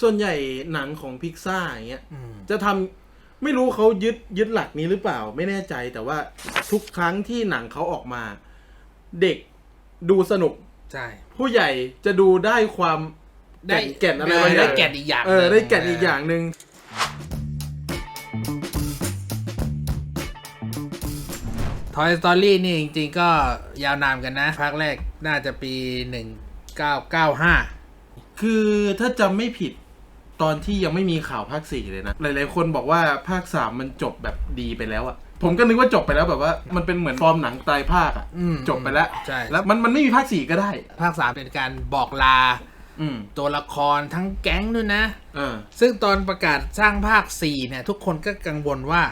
ส่วนใหญ่หนังของพิกซ่าอย่างเงี้ยอืมจะทำไม่รู้เขายึดยึดหลักนี้หรือเปล่า ไม่แน่ใจแต่ว่าทุกครั้งที่หนังเขาออกมา เด็กดูสนุก ใช่ผู้ใหญ่จะดูได้ความได้แก่นแก่นอะไรเออบางอย่าง ได้แก่นอีกอย่างเออหนึ่งได้แก่นอีกอย่างหนึ่งทอยสตอรี่นี่จริงๆก็ยาวนานกันนะ ภาคแรกน่าจะปี 1995 คือถ้าจำไม่ผิด ตอนที่ยังไม่มีข่าวภาคสี่เลยนะ หลายๆคนบอกว่าภาคสามมันจบแบบดีไปแล้วอะผมก็นึกว่าจบไปแล้วแบบว่า มันเป็นเหมือนฟอร์มหนังตายภาคอะอืมจบไปแล้ว ใช่ แล้วมันมันไม่มีภาคสี่ก็ได้ ภาค3เป็นการบอกลาอืมตัวละครทั้งแก๊งด้วยนะ เออซึ่งตอนประกาศสร้างภาค 4 เนี่ย ทุกคนก็กังวลว่า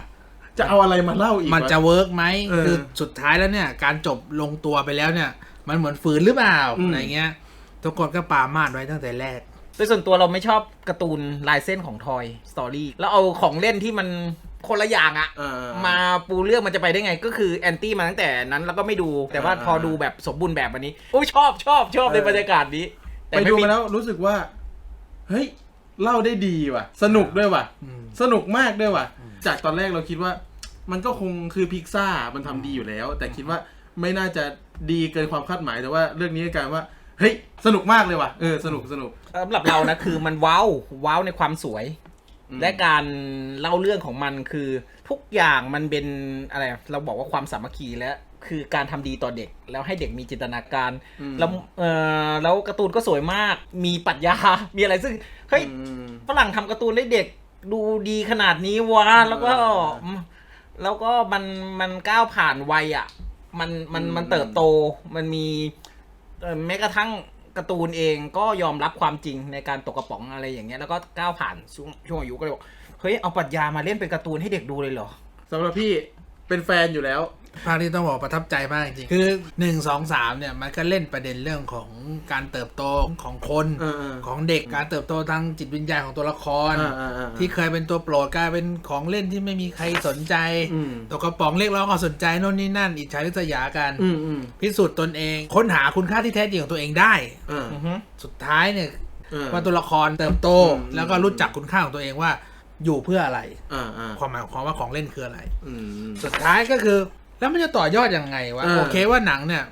จะเอาอะไรมาเล่าอีกมันวจะเวิร์กไหมเออคือสุดท้ายแล้วเนี่ย การจบลงตัวไปแล้วเนี่ย มันเหมือนฝืนหรือเปล่าอืมอะไรเงี้ย ทุกคนก็ปรามาดไว้ตั้งแต่แรก โดยส่วนตัวเราไม่ชอบการ์ตูนลายเส้นของทอยสตอรี่แล้วเอาของเล่นที่มันคนละอย่างอะเออ มาปูเรื่องมันจะไปได้ไง ก็คือแอนตี้มาตั้งแต่นั้นแล้วก็ไม่ดูแต่ว่าอ่าพอดูแบบสมบูรณ์แบบวันนี้โอ้ยชอบชอบชอบในบรรยากาศนี้ แต่ไปไม่ดูมีมาแล้วรู้สึกว่า เฮ้ยเล่าได้ดีว่ะ สนุกด้วยว่ะ อืม สนุกมากด้วยว่ะ จากตอนแรกเราคิดว่า มันก็คงคือพิกซ่ามันทำดีอยู่แล้ว แต่คิดว่าไม่น่าจะดีเกินความคาดหมายแต่ว่าเรื่องนี้กลายว่า เฮ้ยสนุกมากเลยว่ะเออสนุกสนุก สำหรับเรานะ คือมันว้าวว้าวในความสวย อืม และการเล่าเรื่องของมันคือทุกอย่างมันเป็นอะไรเราบอกว่าความสามัคคีและคือการทำดีต่อเด็ก แล้วให้เด็กมีจินตนาการอืมแล้วเออแล้วการ์ตูนก็สวยมาก มีปรัชญา มีอะไรซึ่งเฮ้ย อืม ฝรั่งทำการ์ตูนให้เด็กดูดีขนาดนี้วะแล้วก็อืมแล้วก็มันมันก้าวผ่านวัยอะ มันมันอืม มันเติบโตมันมีเอ่อ แม้กระทั่งการ์ตูนเองก็ยอมรับความจริงในการตกกระป๋องอะไรอย่างเงี้ยแล้วก็ก้าวผ่านช่วงช่วงอายุก็เลยบอกเฮ้ยเอาปรัชญามาเล่นเป็นการ์ตูนให้เด็กดูเลยเหรอสำหรับพี่เป็นแฟนอยู่แล้ว ภาคที่ต้องบอกประทับใจมากจริงๆคือหนึ่งสองสามเนี่ยมันก็เล่นประเด็นเรื่องของการเติบโตของคนเออเออของเด็กการเติบโตทางจิตวิญญาณของตัวละครอ่าอ่าอ่าที่เคยเป็นตัวโปรดกลายเป็นของเล่นที่ไม่มีใครสนใจอืมตัวกระป๋องเรียกร้องความสนใจโน่นนี่นั่น อิจฉาริษยากันอืมอืมพิสูจน์ตนเอง ค้นหาคุณค่าที่แท้จริงของตัวเองได้เอออือฮึสุดท้ายเนี่ยเออว่าตัวละครเติบโตอืมแล้วก็รู้จักคุณค่าของตัวเองว่าอยู่เพื่ออะไรอ่าอ่าความหมายของว่าของเล่นคืออะไรอืมสุดท้ายก็คือ แล้วมันจะต่อยอดยังไงวะเออโอเคว่าหนังเนี่ย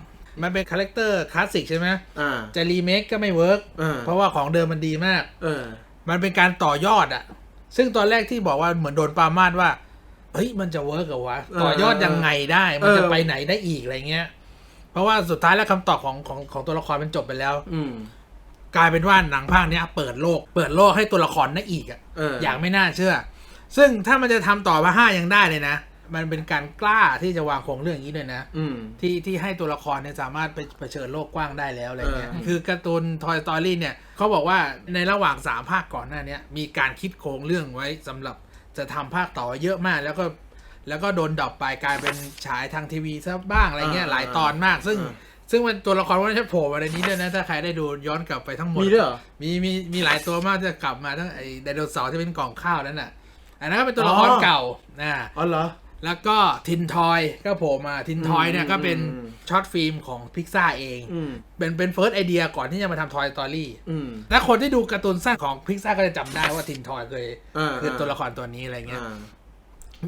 มันเป็นคาแรคเตอร์คลาสสิกใช่ไหมอ่าจะรีเมคก็ไม่เวิร์กเออเพราะว่าของเดิมมันดีมาก เออ มันเป็นการต่อยอดอะซึ่งตอนแรกที่บอกว่าเหมือนโดนปรามาดว่า เฮ้ยมันจะเวิร์กเหรอวะ เออต่อยอดยังไงได้ มันจะเออ ไปไหนได้อีกอะไรเงี้ย เพราะว่าสุดท้ายแล้วคำตอบของของของตัวละครมันจบไปแล้ว อืมกลายเป็นว่าหนังภาคเนี้ย เปิดโลก เปิดโลกให้ตัวละครได้อีกอะเอออย่างไม่น่าเชื่อ ซึ่งถ้ามันจะทำต่อมาห้ายังได้เลยนะ มันเป็นการกล้าที่จะวางโครงเรื่องอย่างนี้ด้วยนะอืม ที่ที่ให้ตัวละครเนี่ยสามารถไปเผชิญโลกกว้างได้แล้วอะไรเงี้ย เออ คือการ์ตูน Toy Story เนี่ยเขาบอกว่าในระหว่างสามภาคก่อนหน้าเนี้ยมีการคิดโครงเรื่องไว้สำหรับจะทำภาคต่อเยอะมาก แล้วก็แล้วก็โดนดรอปไปกลายเป็นฉายทางทีวีซะบ้างอะไรเงี้ยเออหลายตอนมาก ซึ่งเออซึ่งมันตัวละครว่าจะโผล่มาในนี้ด้วยนะถ้าใครได้ดูย้อนกลับไปทั้งหมด มีด้วยเหรอ มีมีมีหลายตัวมากจะกลับมาทั้งไอ้ไดโนเสาร์ที่เป็นกล่องข้าวนั่นน่ะ อันนั้นก็เป็นตัวละครอ๋อ เก่านะอ๋อเหรอ แล้วก็ทินทอยก็โผล่มาทินทอยเนี่ยอืมก็เป็นอืมช็อตฟิล์มของพิกซ่าเองอืมเป็นเป็นเฟิร์สไอเดียก่อนที่จะมาทำทอยสตอรี่อืมและคนที่ดูการ์ตูนสั้นของพิกซ่าก็จะจำได้ว่าทินทอยเคยอ่าคือตัวละครตัวนี้อะไรเงี้ยอ่า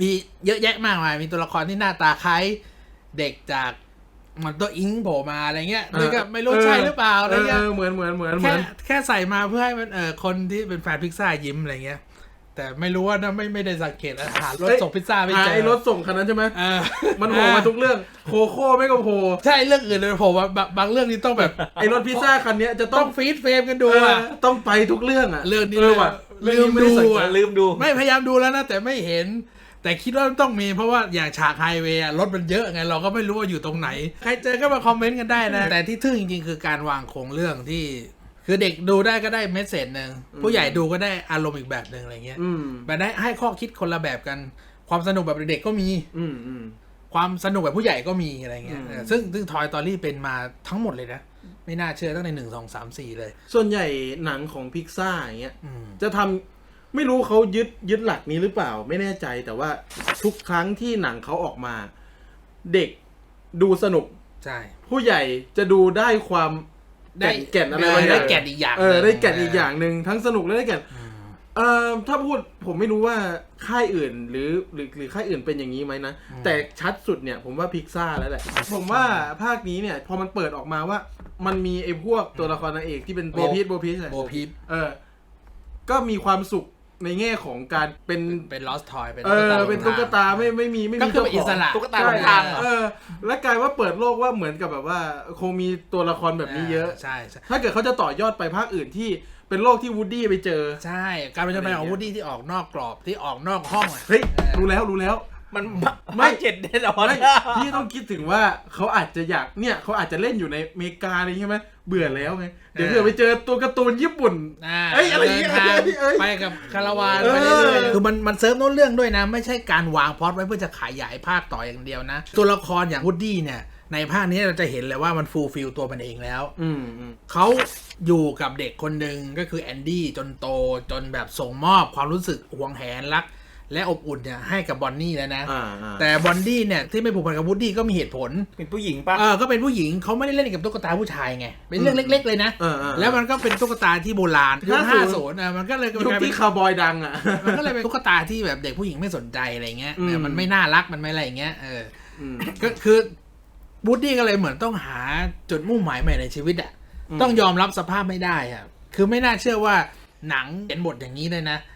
มีเยอะแยะมากมาย มีตัวละครที่หน้าตาคล้ายเด็กจากมันตัวอิงโผล่มาอะไรเงี้ยนี่ก็ไม่รู้ใช่หรือเปล่าอะไรเออเงี้ยเออเหมือนเหมือนเหมือนเหมืแค่อนแค่ใส่มาเพื่อให้มันเออคนที่เป็นแฟนพิซซ่ายิ้มอะไรเงี้ย แต่ไม่รู้ว่านะไม่ไม่ได้สังเกตอาหารรถส่งพิซซ่าไม่อ่าเจอไอ้รถส่งคันนั้นใช่ไหมเออมันโผล่มาทุกเรื่องโคโค่ไม่ก็โผล่ใช่เรื่องอื่นเลยผมว่าบางบางเรื่องนี้ต้องแบบไอ้รถพิซซ่าคันเนี้ยจะต้ต้อองงฟีดเฟรมกันดูเอออะต้องไปทุกเรื่องอะเรื่องนี้เออว่ะลืเรื่องมนี้ไม่ดูได้สังเกอะตลืมดู ไม่พยายามดูแล้วนะ แต่ไม่เห็น แต่คิดว่าต้องมีเพราะว่าอย่างฉากไฮเวย์อะรถมันเยอะไงเราก็ไม่รู้ว่าอยู่ตรงไหน ใครเจอก็มาคอมเมนต์กันได้นะ แต่ที่ทึ่งจริงๆ คือการวางโครงเรื่องที่ คือเด็กดูได้ก็ได้เมสเซจหนึ่งผู้ใหญ่ดูก็ได้อารมณ์อีกแบบหนึ่งอะไรเงี้ยอืมแบบได้ให้ข้อคิดคนละแบบกัน ความสนุกแบบเด็กๆก็มีอืมอืมความสนุกแบบผู้ใหญ่ก็มีอะไรเงี้ยอืมเออซึ่งซึ่งทอยตอรี่เป็นมาทั้งหมดเลยนะ ไม่น่าเชื่อตั้งแต่หนึ่งสองสามสี่เลย ส่วนใหญ่หนังของพิกซ่าอย่างเงี้ยอืมจะทำไม่รู้เขายึดยึดหลักนี้หรือเปล่า ไม่แน่ใจแต่ว่าทุกครั้งที่หนังเขาออกมา เด็กดูสนุกใช่ผู้ใหญ่จะดูได้ความ ได้แก่นอะไรเออบางอย่าง ได้แก่นอีกอย่างเออหนึ่งได้แก่นอีกอย่างหนึ่งทั้งสนุกและได้แก่นอืมเอ่อถ้าพูดผมไม่รู้ว่าค่ายอื่นหรือหรือหรือค่ายอื่นเป็นอย่างนี้ไหมนะ แต่ชัดสุดเนี่ยผมว่าพิกซ่าแล้วแหละ ผมว่าภาคนี้เนี่ย พอมันเปิดออกมาว่า มันมีไอ้พวกตัวละครนางเอกที่เป็นโบพีชโบพีชโบพีฟเออก็มีความสุข ในแง่ของการเป็นเป็นลอสทอยเป็นเออเป็นตุ๊กตาไม่ไม่มีไม่ก็มีคือเป็นอิสระตุ๊กตาใช่หลงทางเหรอ เออ และกลายว่าเปิดโลกว่าเหมือนกับแบบว่าคงมีตัวละครแบบนี้เยอะ ใช่ใช่ ถ้าเกิดเขาจะต่อยอดไปภาคอื่นที่เป็นโลกที่วูดดี้ไปเจอ ใช่ การเป็นจำเป็นของวูดดี้ที่ออกนอกกรอบที่ออกนอกห้องอะเฮ้ยออรู้แล้วรู้แล้ว มันไม่ไม่เจ็ดแน่นอนไม่พี่ต้องคิดถึงว่าเขาอาจจะอยากเนี่ยเขาอาจจะเล่นอยู่ในอเมริกาอะไรอย่างเงี้ยไหมเบื่อแล้วไงเดี๋ยวเผื่อไปเจอตัวการ์ตูนญี่ปุ่นอ่าเอ้ยอะไรอย่างเงี้ยดินทางเอ้ยไปกับคาราวานเออไปเรื่อยๆคือมันมันเซิร์ฟโน้นเรื่องด้วยนะ ไม่ใช่การวางพล็อตไว้เพื่อจะขยายภาคต่ออย่างเดียวนะ ตัวละครอย่างวูดดี้เนี่ยในภาคนี้เราจะเห็นเลยว่ามันฟูลฟิลตัวมันเองแล้ว อืมอืมเขาอยู่กับเด็กคนหนึ่งก็คือแอนดี้จนโตจนแบบส่งมอบความรู้สึกห่วงแหนรัก และอบอุ่นเนี่ยให้กับบอนนี่แล้วนะอ่าอ่าแต่บอนดี้เนี่ยที่ไม่ผูกพันกับวูดดี้ก็มีเหตุผล เป็นผู้หญิงปะเออก็เป็นผู้หญิงเขาไม่ได้เล่นกับตุ๊กตาผู้ชายไง เป็นเรื่องเล็ก ๆ เลยนะเออเออแล้วมันก็เป็นตุ๊กตาที่โบราณยุค50ห้าศูนย์อะมันก็เลยยุคกลายเป็นที่คาวบอยดังอะมันก็เลยเป็นตุ๊กตาที่แบบเด็กผู้หญิงไม่สนใจอะไรเงี้ยอืมเออมันไม่น่ารักมันไม่อะไรอย่างเงี้ยเอออืมก็คือบูดดี้ก็เลยเหมือนต้องหาจุดมุ่งหมายใหม่ในชีวิตอะอืมต้องยอมรับสภาพไม่ได้อะคือไม่น่าเชื่อว่าหนังเขียนบทอย่างนี้เลยนะว่า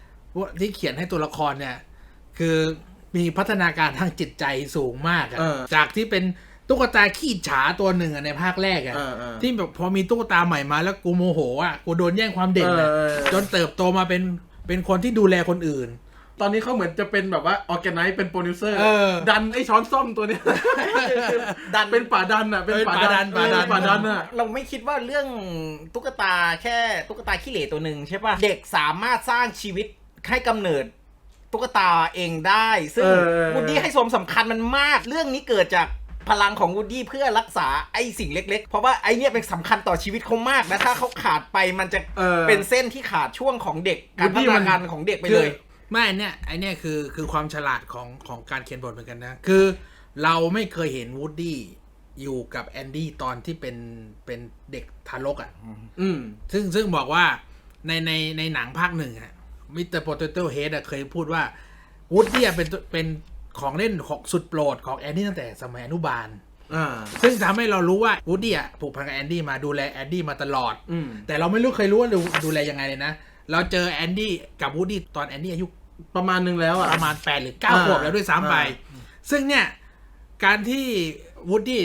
ที่เขียนให้ตัวละครเนี่ย คือมีพัฒนาการทางจิตใจสูงมากอะเออจากที่เป็นตุ๊กตาขี้ฉาตัวหนึ่งอะในภาคแรกอะเออเออที่แบบพอมีตุ๊กตาใหม่มาแล้วกูโมโหอะกูโดนแย่งความเด่นอะเออเออจนเติบโตมาเป็นเป็นคนที่ดูแลคนอื่น ตอนนี้เขาเหมือนจะเป็นแบบว่าออแกไนซ์เป็นโปรดิวเซอร์เออดันไอ้ช้อนส้มตัวเนี้ยดันเป็นป่าดันอะเป็นป่าดันเป็นป่าดันเออป่าดันอะเราไม่คิดว่าเรื่องตุ๊กตาแค่ตุ๊กตาขี้เหร่ตัวหนึ่งใช่ปะเด็กสามารถสร้างชีวิต ให้กำเนิดตุ๊กตาเองได้ ซึ่งเออ วูดดี้ให้สมสำคัญมันมาก เรื่องนี้เกิดจากพลังของวูดดี้เพื่อรักษาไอ้สิ่งเล็ก ๆ เพราะว่าไอ้เนี่ยเป็นสำคัญต่อชีวิตเขามากนะถ้าเขาขาดไปมันจะเออ เป็นเส้นที่ขาดช่วงของเด็กการพัฒ Woody มันานการของเด็กไปคืเลอยไม่อันเนี่ยไอเนี่ยคือคือความฉลาดของของการเขียนบทเหมือนกันนะ คือเราไม่เคยเห็นวูดดี้อยู่กับแอนดี้ตอนที่เป็นเป็นเด็กทารกอะ่ะ อืม ซึ่งซึ่งบอกว่าในในในหนังภาคหนึ่งอะ มิสเตอร์โปเตโต้เฮดเคยพูดว่าวูดดี้เป็นตัวเป็นของเล่นของสุดโปรดของแอนดี้ตั้งแต่สมัยอนุบาลอ่าซึ่งทำให้เรารู้ว่าวูดดี้อะผูกพันกับแอนดี้มาดูแลแอนดี้มาตลอดอืมแต่เราไม่รู้เคยรู้ว่าดูดูแลยังไงเลยนะ เราเจอแอนดี้กับวูดดี้ตอนแอนดี้อายุประมาณนึงแล้วอะประมาณ8หรือ9อ่าขวบแล้วด้วยซ้ำไปอ่ซึ่งเนี่ย การที่วูดดี้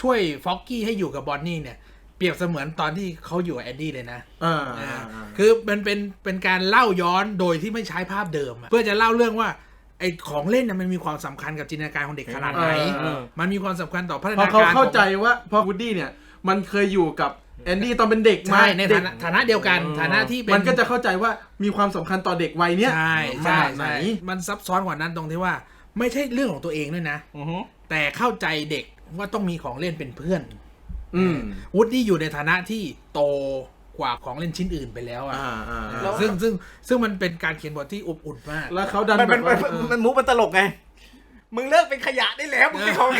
ช่วยฟ็อกกี้ให้อยู่กับบอนนี่เนี่ย เปรียบเสมือนตอนที่เขาอยู่กับแอนดี้เลยนะ อ่าอ่าอ่า คือมันเป็นเป็นการเล่าย้อนโดยที่ไม่ใช้ภาพเดิมอะเพื่อจะเล่าเรื่องว่าไอของเล่นน่ะมันมีความสำคัญกับจินตนาการของเด็กขนาดไหน เออ มันมีความสำคัญต่อพัฒพอนาเขาการเข้าใจของว่าพอวูดดี้เนี่ย มันเคยอยู่กับแอนดี้ตอนเป็นเด็กมาใช่ในเด็ฐาก นะฐานะเดียวกัน ฐานะที่เป็น มันก็จะเข้าใจว่ามีความสำคัญต่อเด็กวัยเนี้ยใช่ขใช่นาดไหน ใช่มันซับซ้อนกว่านั้นตรงที่ว่า ไม่ใช่เรื่องของตัวเองด้วยนะ อือฮึแต่เข้าใจเด็กว่าต้องมีของเล่นเป็นเพื่อน อืมวูดดี้อยู่ในฐานะที่โตกว่าของเล่นชิ้นอื่นไปแล้วอะอ่าอ่าเออซึ่งซึ่งซึ่งมันเป็นการเขียนบทที่อบอุ่นมาก แล้วเขาดันมันแบมันบมัว่านเออ มันมุกมันตลกไง มึงเลิกเป็นขยะได้แล้ว มึงเป็นของ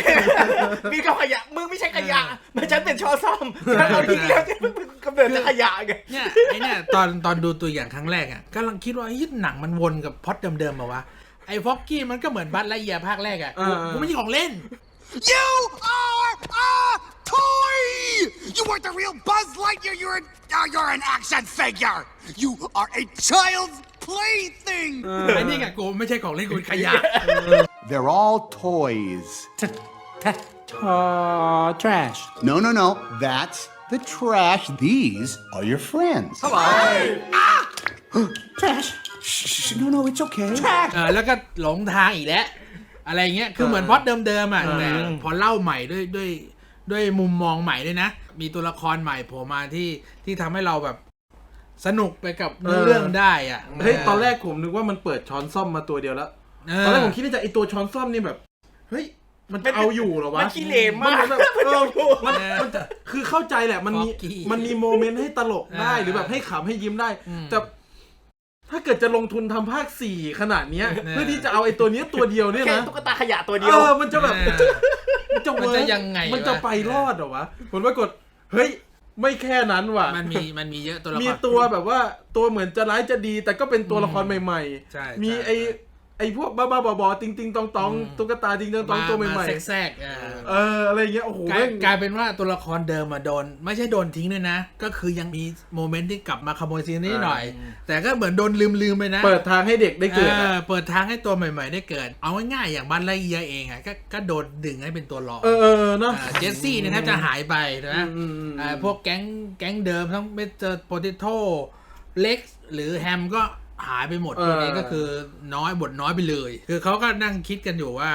มีของขยะ มึงไม่ใช่ขยะ มันฉันเป็นชอซ่อมฉันเอาทิ้งแล้วมึงกำเนิดจากขยะไง เนี่ยไอเนี่ยตอนตอนดูตัวอย่างครั้งแรกอะกำลังคิดว่าไอ้หนังมันวนกับพล็อตเดิมๆมาวะไอ้ฟ็อกกี้มันก็เหมือนบัตไลเยียร์ภาคแรกอะกูไม่ใช่ของเล่น You are a toy! You aren't the real Buzz Lightyear. You're an, uh, you're an action figure. You are a child's plaything. ไอ้นี่ไงกูไม่ใช่ของเล่นกูเป็นขยะ They're all toys. trash. No, no, no. That's the trash. These are your friends. Hello. Ah! trash. Shh, shh, shh. No, no, it's okay. เออแล้วก็หลงทางอีกแล้ว อะไรเงี้ยคือเหมือนพล็อดเดิมๆอะแต่พอเล่าใหม่ด้วยด้วยด้วยมุมมองใหม่ด้วยนะ มีตัวละครใหม่โผล่มาที่ที่ทำให้เราแบบสนุกไปกับเนื้อเรื่องได้อะเฮ้ยตอนแรกผมนึกว่ามันเปิดช้อนซ่อมมาตัวเดียวแล้วเตอนแรกผมคิดในใจไอตัวช้อนซ่อมนี่แบบเฮ้ยมันจะเอาอยู่เหรอวะ มันขี้เหร่มากนแบบเออมันมันจะคือเข้าใจแหละ มันมี Foggy มันมีโมเมนต์ให้ตลกได้อ่าหรือแบบให้ขำให้ยิ้มได้อืมแต่ ถ้าเกิดจะลงทุนทำภาคสี่ขนาดเนี้ยเออ เพื่อที่จะเอาไอตัวเนี้ยตัวเดียวเนี่ยแค่นะตุ๊กตาขยะตัวเดีเอยวอมันจะแบบเออมันจะมันเวิจะร์กยังไงมันจะวะไปรอดเหรอวะผลปรากฏเฮ้ยไม่แค่นั้นว่ะ มันมีมันมีเยอะตัวละคร มีตัวแบบว่าตัวเหมือนจะร้ายจะดี แต่ก็เป็นตัวละครใหม่ใช่มีใช่ไอ ไอพวกบ้าๆบอๆติงติงตองตองอืมตุ๊กตาติงติงตองตัวใหม่าแทรกๆเออๆเอออะไรเงี้ยโอ้โหกลายแม่งกลายเป็นว่าตัวละครเดิมมาโดน ไม่ใช่โดนทิ้งด้วยนะ ก็คือยังมีโมเมนต์ที่กลับมาขโมยซีนนิดหน่อย แต่ก็เหมือนโดนลืมลืมๆไปนะ เปิดทางให้เด็กได้เกิดออะอเปิดทางให้ตัวใหม่ ๆ ได้เกิด เอาง่ายๆอย่างบันไลเอียเองอะก็ก็โดนดึงให้เป็นตัวรองเออเออเนาะอ่าเจสซี่เนี่ยแทบจะหายไปนะอืมอืมอ่าพวกแก๊งแก๊งเดิมทั้งเมเจอร์โปเตโต้เล็กหรือแฮมก็ หายไปหมดเออตัวนี้ก็คือน้อยบทน้อยไปเลย คือเขาก็นั่งคิดกันอยู่ว่า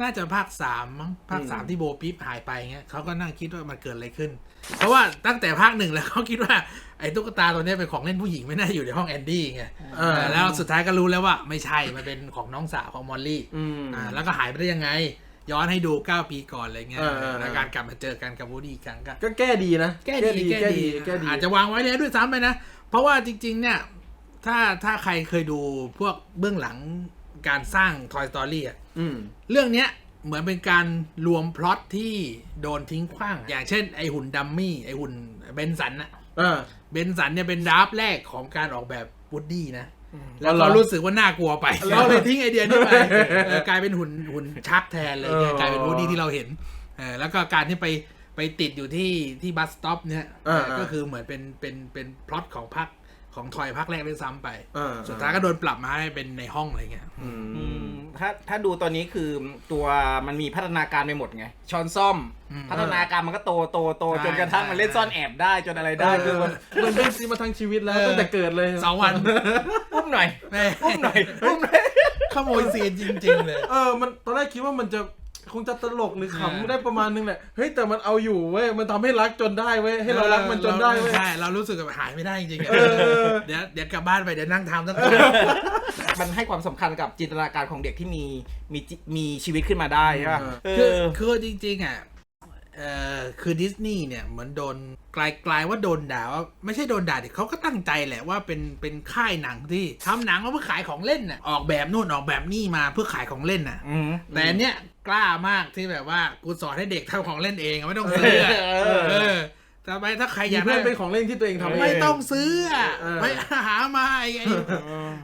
น่าจะภาคสามมั้งภาคสามที่โบปิ๊บหายไปเงี้ยเขาก็นั่งคิดว่ามันเกิดอะไรขึ้น เพราะว่าตั้งแต่ภาคหนึ่งแล้วเขาคิดว่าไอ้ตุ๊กตาตัวเนี้ยเป็นของเล่นผู้หญิงไม่น่าอยู่ในห้องแอนดี้ไงเออเออแล้วสุดท้ายก็รู้แล้วว่าไม่ใช่มันเป็นของน้องสาวของมอลลี่อืมอ่าแล้วก็หายไปได้ยังไงย้อนให้ดู 9 ปีก่อนอะไรเงี้ยเออเออเออแล้วการกลับมาเจอกันกับวูดดี้อีกครั้งก็ก็แก้ดีนะแก้ดีแก้ดี แก้ดี อาจจะวางไว้แล้วด้วยซ้ำไปนะ เพราะว่าจริง ๆ เนี่ย ถ้าถ้าใครเคยดูพวกเบื้องหลังการสร้าง Toy Story อะอืม เรื่องเนี้ยเหมือนเป็นการรวมพล็อตที่โดนทิ้งขว้าง อย่างเช่น ไอหุ่นดัมมี่ ไอหุ่นเบนสันอะอ่าเบนสันเนี่ยเป็นดราฟต์แรกของการออกแบบวูดดี้นะ แล้วอ๋อเหรก็อรู้สึกว่าน่ากลัวไปเราเลยทิ้งไอเดียนี้ไปเออกลายเป็นหุ่นหุ่นชักแทนเลยเนี่ยเออกลายเป็นวูดดี้ที่เราเห็นเออแล้วก็การที่ไปไปติดอยู่ที่ที่บัสสต็อปเนี่ยเออเออ ก็คือเหมือนเป็นเป็นเป็นพล็อตของพัก ของทอยพักแรกด้วยซ้ำไปเออสุดท้ายก็โดนปรับมาให้เป็นในห้องอะไรเงี้ยอืมอืมถ้าถ้าดูตอนนี้คือตัวมันมีพัฒนาการไปหมดไงช้อนซ่อมอืมพัฒนาการมันก็โตโตโตใช่จนกระทั่งมันเล่นซ่อนแอบได้จนอะไรได้คือมันมันเป็นซีมาทั้งชีวิตแล้วเออตั้งแต่เกิดเลยสองวันอุ้มหน่อยแม่อุ้มหน่อยอุ้มหน่อยขโมยซีนจริง ๆ เลย เออมันตอนแรกคิดว่ามันจะ คงจะตลกหรือเออขำได้ประมาณนึงแหละเฮ้ยแต่มันเอาอยู่เว้ยมันทำให้รักจนได้เว้ยให้เรารักมันจนได้เว้ย ใช่เรารู้สึกแบบหายไม่ได้จริงๆอะเออ เดี๋ยวเดี๋ยวกลับบ้านไปเดี๋ยวนั่งทำตั้งแต่ มันให้ความสำคัญกับจินตนาการของเด็กที่มีมีจิมีชีวิตขึ้นมาได้ใช่ป่ะเอคืออ คือจริงๆอะ เอ่อคือดิสนีย์เนี่ยเหมือนโดนกลายกลายว่าโดนด่าว่าไม่ใช่โดนด่าดิเขาก็ตั้งใจแหละว่าเป็นเป็นค่ายหนังที่ทำหนังมาเพื่อขายของเล่นน่ะออกแบบนู่นออกแบบนี่มาเพื่อขายของเล่นน่ะอืมแต่อันเนี้ยกล้ามากที่แบบว่ากูสอนให้เด็กทำของเล่นเองอะไม่ต้องซื้ออะเออเออ ทำไมถ้าใครอมียากเพื่ได้อนเป็นของเล่นที่ตัวเองทำเองไม่ต้องซื้ออะเออไปหามาไอ้ไอ้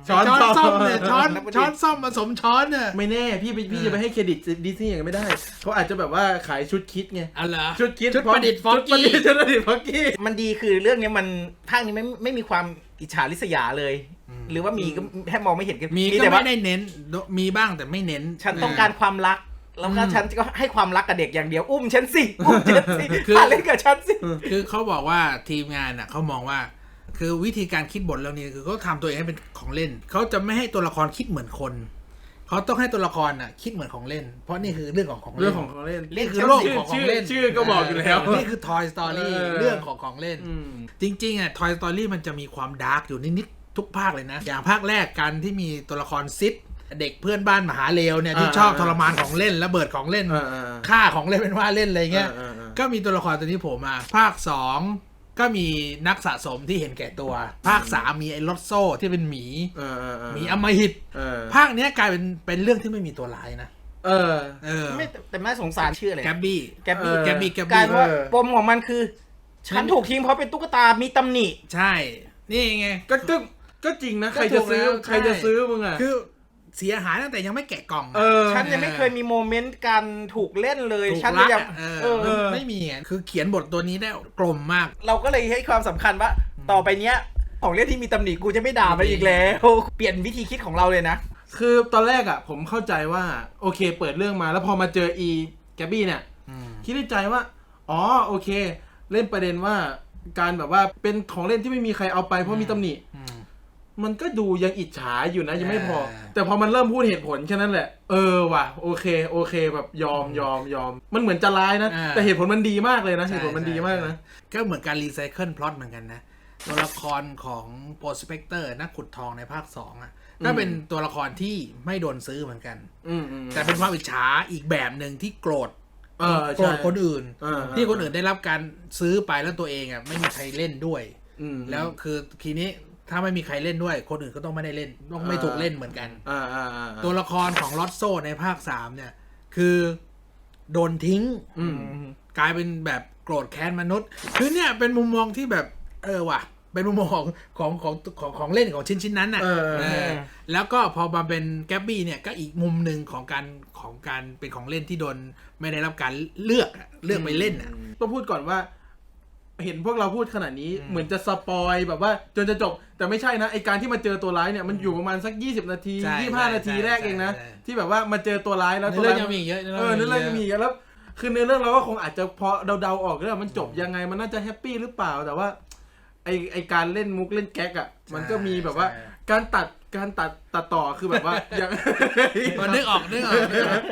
ช้อนช้อนซ่ซ่ออมมเนี่ยช้อนนักประดิษฐ์ช้อนซ่อมผสมช้อนเนี่ยไม่แน่พี่ไปพี่จะไปให้เครดิตดิสนีย์อย่างนั้นไม่ได้เขาอาจจะแบบว่าขายชุดคิดไงอ๋อเหรอ ชุดคิดชุดประดิษฐ์ชุดประดิษฐ์ชุดประดิษฐ์ฟอกกี้ มันดีคือเรื่องเนี้ยมันภาคนี้ไม่ไม่มีความอิจฉาริษยาเลย หรือว่ามีก็แค่มองไม่เห็นกันมีก็แต่ว่าไม่ได้เน้น มีบ้างแต่ไม่เน้นฉันต้องการความรัก แล้วก็อืมฉันก็ให้ความรักกับเด็กอย่างเดียว อุ้มฉันสิ อุ้มฉันสิคือมาเล่นกับฉันสิ คือเขาบอกว่าทีมงานอะเขามองว่า คือวิธีการคิดบทเรื่องนี้คือเขาทำตัวเองให้เป็นของเล่น เขาจะไม่ให้ตัวละครคิดเหมือนคน เขาต้องให้ตัวละครอะ คิดเหมือนของเล่น เพราะนี่คือเรื่องของของเล่น เรื่องของของเล่นนี่คือโลกของของเล่น ชื่อชื่อก็บอกอยู่แล้ว นี่คือ Toy Story เออเรื่องของของเล่นอืมจริงๆอะ Toy Story มันจะมีความดาร์กอยู่นิดๆทุกภาคเลยนะ อย่างภาคแรกการที่มีตัวละครซิด เด็กเพื่อนบ้านมหาเลวเนี่ยที่อ่าชอบทรมานของเล่นและเบิดของเล่นอ่าอ่าฆ่าของเล่นเป็นว่าเล่นอะไรเงี้ยอ่าอ่าอ่าก็มีตัวละครตัวนี้โผล่มาภาคสองก็มีนักสะสมที่เห็นแก่ตัว ภาคสามมีไอ้ลอตโซ่ที่เป็นหมีเออเออเออหมีอำมหิตเออภาคเนี้ยกลายเป็นเป็นเรื่องที่ไม่มีตัวร้ายนะเออเออไม่แต่แม่สงสารชื่ออะไรแกบบี้แกบบี้เออแกบบี้แกบกลายบี้เป็นว่าเออปมของมันคือ ฉันถูกทิ้งเพราะเป็นตุ๊กตามีตำหนิ ใช่ นี่ไงก็ก็ก็จริงนะก็ใครจะซื้อถูกแล้วใครจะซื้อมึงอะคือ เสียหายตั้งแต่ยังไม่แกะกล่องเออ ฉันยังไม่เคยมีโมเมนต์การถูกเล่นเลย ถูกฉันรักยังอะเออเออเออ ไม่มีอะคือเขียนบทตัวนี้ได้กลมมาก เราก็เลยให้ความสำคัญว่า ต่อไปเนี้ย ของเล่นที่มีตำหนิกูจะไม่ด่ามันอีกแล้ว เปลี่ยนวิธีคิดของเราเลยนะ คือตอนแรกอะ ผมเข้าใจว่า โอเค เปิดเรื่องมาแล้วพอมาเจออีแกบบี้เนี่ย คิดในใจว่า อ๋อโอเค เล่นประเด็นว่าการแบบว่าเป็นของเล่นที่ไม่มีใครเอาไปเพราะมีตำหนิ อืม มันก็ดูยังอิจฉาอยู่นะยังไม่พอเออแต่พอมันเริ่มพูดเหตุผลแค่นั้นแหละ เออว่ะโอเคโอเคแบบยอมยอมยอม มันเหมือนจะร้ายนะ อ่า แต่เหตุผลมันดีมากเลยนะใช่เหตุผลมันดีมากนะ ก็เหมือนการรีไซเคิลพล็อตเหมือนกันนะ ตัวละครของโปรสเปกเตอร์นักขุดทองในภาคสองอะก็เป็นตัวละครที่ไม่โดนซื้อเหมือนกัน อืมอืมแต่เป็นความอิจฉาอีกแบบหนึ่งที่โกรธเออโกรใช่ ธคนอื่นเออที่คนอื่นได้รับการซื้อไปแล้วตัวเองอะไม่มีใครเล่นด้วย อืมแล้วคือทีนี้ ถ้าไม่มีใครเล่นด้วย คนอื่นก็ต้องไม่ได้เล่นต้องไม่ถูกเล่นเหมือนกัน อ่าอ่าอ่าตัวละครของลอตโซในภาคสามเนี่ย คือ โดนทิ้ง อืม กลายเป็นแบบโกรธแค้นมนุษย์ คือเนี่ยเป็นมุมมองที่แบบ เออว่ะ เป็นมุมมองของของของของของเล่นของชิ้นชิ้นนั้นน่ะเออ เออ แล้วก็พอมาเป็นแกบบี้เนี่ยก็อีกมุมหนึ่งของการของการเป็นของเล่นที่โดนไม่ได้รับการเลือกอะเลือกไปเล่นอะ ต้องพูดก่อนว่า เห็นพวกเราพูดขนาดนี้เหมือนจะสปอยแบบว่าจนจะจบ แต่ไม่ใช่นะ ไอการที่มาเจอตัวร้ายเนี่ยมันอยู่ประมาณสัก 20 นาที ใช่25 นาทีใช่แรกเองนะใช่ ที่แบบว่ามาเจอตัวร้ายแล้วในตัวเรื่องร้ายยังมีอีกเยอะเออเนื้อเรื่องยังมีอีกแล้วคือในอเรื่องเราก็คงอาจจะพอเดาๆออกแล้วมันจบยังไงมันน่าจะแฮปปี้หรือเปล่าแต่ว่าไอไอการเล่นมุกเล่นแก๊กอะมันก็มีแบบว่าการตัด การตัดตัดต่อคือแบบว่าอย่างมันนึกออกนึกออกนึกออก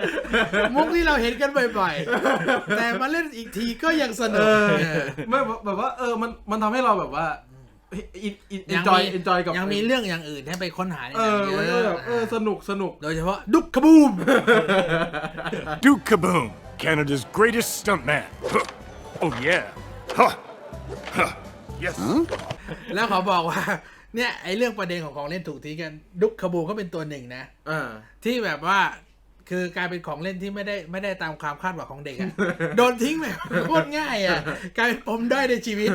มุกที่เราเห็นกันบ่อยๆ แต่มาเล่นอีกทีก็ยังสนุเอกอเออ ไม่แบบว่าเออมันมันทำให้เราแบบว่าอินอินยังจอยมีอินจอยกับยังมีเรื่องอย่างอื่นให้ไปค้นหาในเอหนังอเยมันก็แบบอะเออสนุกสนุก โดยเฉพาะดุกขบูม Duke Kaboom, Canada's greatest stuntman. Huh. Oh, yeah. Huh. Huh. Yes. แล้วเขาบอกว่า เนี่ยไอเรื่องประเด็นของของเล่นถูกทิ้งกันดุกขบูมก็เป็นตัวหนึ่งนะอ่าที่แบบว่า คือกลายเป็นของเล่นที่ไม่ได้ไม่ได้ตามความคาดหวังของเด็กอะโดนทิ้งแบบโคตรง่ายอะกลายเป็นปมด้อยในชีวิต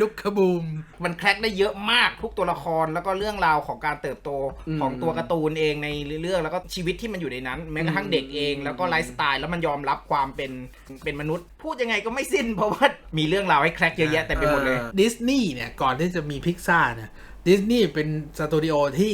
ดุกขบูม มันแคร็กได้เยอะมากทุกตัวละครแล้วก็เรื่องราวของการเติบโตอืมของตัวการ์ตูนเองในเรื่องแล้วก็ชีวิตที่มันอยู่ในนั้น แม้กระทั่งเด็กเองแล้วก็ไลฟ์สไตล์แล้วมันยอมรับความเป็นเป็นมนุษย์ พูดยังไงก็ไม่สิ้น เพราะว่ามีเรื่องราวให้แคร็กเยอะแยะแต่ไปหมดเลยดิสนีย์เนี่ยก่อนที่จะมีพิกซ่าเนี่ยดิสนีย์เป็นสตูดิโอที่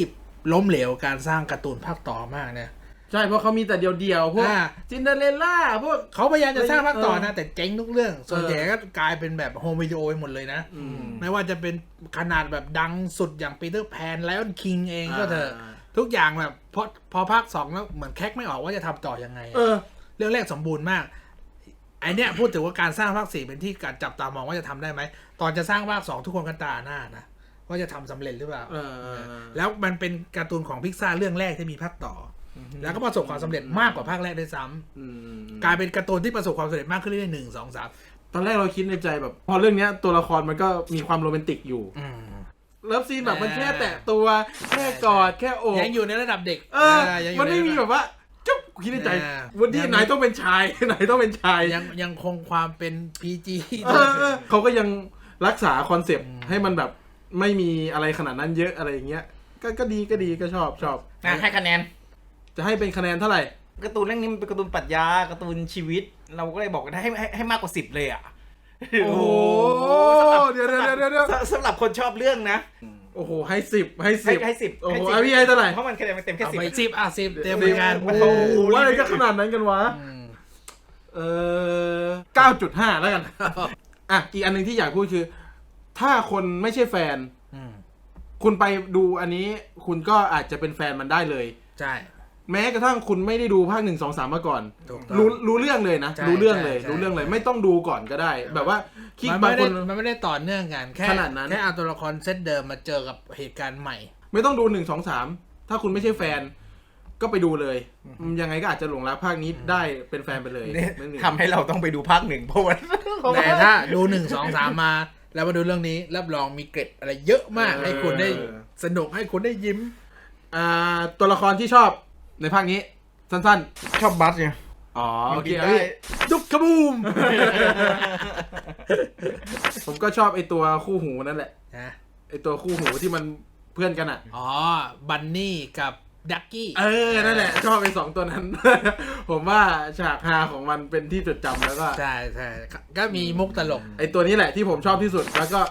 ล้มเหลวการสร้างการ์ตูนภาคต่อมากเนี่ย ใช่เพราะเขามีแต่เดียวๆพวกอ่าจินเดอเรลล่าพวก เขาพยายามจะสร้างภาคต่อเอนะอแต่เจ๊งทุกเรื่อง ส่วนใหญ่ก็กลายเป็นแบบโฮมวิดีโอไปหมดเลยนะ อืม ไม่ว่าจะเป็นขนาดแบบดังสุดอย่างปีเตอร์แพนไลออนคิงเองก็เถอะอ่าทุกอย่างแบบพอพอภาคสองแล้วเหมือนแคกไม่ออกว่าจะทำต่อยังไง เออ เรื่องแรกสมบูรณ์มากไอเนี้ยพูดถึงว่าการสร้างภาคสี่เป็นที่การจับตามองว่าจะทำได้ไหม ตอนจะสร้างภาคสองทุกคนกันตาหน้านะ ว่าจะทำสำเร็จหรือเปล่า เออเออเออแล้วมันเป็นการ์ตูนของพิกซ่าเรื่องแรกที่มีภาคต่ออ แล้วก็ประสบความสำเร็จมากกว่าภาคแรกด้วยซ้ำอืมกลายเป็นการ์ตูนที่ประสบความสำเร็จมากขึ้นเรื่อยๆหนึ่งสองสามตอนแรกเราคิดในใจแบบ พอเรื่องเนี้ยตัวละครมันก็มีความโรแมนติกอยู่ อืม เลิฟซีนแบบมันแค่แตะตัวแค่กอดแค่โอบยังอยู่ในระดับเด็กเออ ยังอยู่มันไม่มีใระแบดับว่าจุ๊บคิดในใจอ่าวันนี้ยังมีไหนต้องเป็นชาย ไหนต้องเป็นชาย ยังยังคงความเป็น PG เออเออเขาก็ยังรักษาคอนเซปต์ให้มันแบบไม่มีอะไรขนาดนั้นเยอะอะไรอย่างเงี้ย ก็ก็ดีก็ดีก็ชอบชอบอะให้คะแนน จะให้เป็นคะแนนเท่าไหร่การ์ตูนเรื่องนี้มันเป็นการ์ตูนปรัชญาการ์ตูนชีวิต เราก็เลยบอกกันให้ให้ให้มากกว่าสิบเลยอะโอ้โหเดี๋ยวเดี๋ยวเดี๋ยวเดี๋ยวสำสำหรับคนชอบเรื่องนะโอ้โหให้สิบให้ให้สิบให้สิบโอ้โหสิบอะพี่ให้เท่าไหร่เพราะมันคะแนนมันเต็มแค่เอาสิบไปสิบอะสิบเต็มเหมือนกันโอ้โหว่าอะไรก็ขนาดนั้นกันวะอืมเออเก้าจุดห้าแล้วกันอะอีกอันหนึ่งที่อยากพูดคือ ถ้าคนไม่ใช่แฟนอืมคุณไปดูอันนี้ คุณก็อาจจะเป็นแฟนมันได้เลย ใช่ แม้กระทั่งคุณไม่ได้ดูภาคหนึ่งสองสามมาก่อน ถูกต้อง รู้รู้เรื่องเลยนะ ใช่รู้เรื่องเลย ใช่รู้เรื่องเลยไม่ต้องดูก่อนก็ได้ แบบว่าคิดมันบางไม่คได้น มันไม่ได้ต่อเนื่องกันแค่ขนาดนั้น แค่เอาตัวละครเซตเดิมมาเจอกับเหตุการณ์ใหม่ ไม่ต้องดูหนึ่งสองสามถ้าคุณไม่ใช่แฟน ก็ไปดูเลย ยังไงก็อาจจะหลงรักภาคนี้ได้เป็นแฟนไปเลยเนี่ยไม่มีทำให้เราต้องไปดูภาคหนึ่งเพราะว่าแต่ถ้าดูหนึ่งสองสามมา แล้วมาดูเรื่องนี้รับรองมีเกร็ดอะไรเยอะมากให้คุณได้สนุกให้คุณได้ยิ้ม อ่าตัวละครที่ชอบ ในภาคนี้ สั้นชอบบัสเนี่ยๆอ๋อ โอเคบินเอาได้พี่ดุกขบูม ผมก็ชอบไอตัวคู่หูนั่นแหละ นะไอตัวคู่หูที่มันเพื่อนกันอะ อ๋อ บันนี่กับดักกี้เออ นั่นแหละ ชอบไอสองตัวนั้น ผมว่าฉากฮาของมันเป็นที่จดจำแล้วก็ ใช่ใช่ก็มีมุกตลก ไอตัวนี้แหละที่ผมชอบที่สุด แล้วก็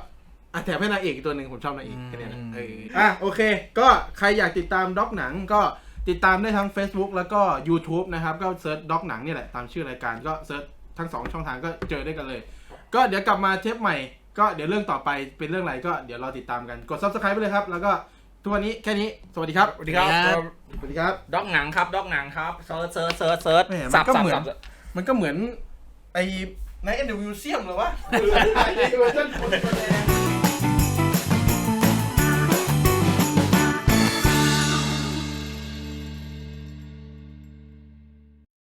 อะแถมให้นางเอกอีกตัวหนึ่งผมชอบนางเอกแค่นี้นะอืมเอออะโอเค ก็ใครอยากติดตามด็อกหนังก็ ติดตามได้ทั้ง Facebook แล้วก็ YouTube นะครับ ก็เซิร์ชด็อกหนังนี่แหละ ตามชื่อรายการก็เซิร์ชทั้งสองช่องทางก็เจอได้กันเลย ก็เดี๋ยวกลับมาเทปใหม่ ก็เดี๋ยวเรื่องต่อไปเป็นเรื่องอะไรก็เดี๋ยวรอติดตามกันกด subscribe ไปเลยครับ แล้วก็ทุกวันนี้แค่นี้สวัสดีครับ สวัสดีครับครับสวัสดีครับ ด็อกหนังครับด็อกหนังครับเซิร์ชเซิร์ชเซิร์ชเซิร์ชแหม่มันสับก็สับเหมือน สับมันก็เหมือนไอ้ในเอ็นเดอะมิวเซียมเหรอวะเวอร์ชันคน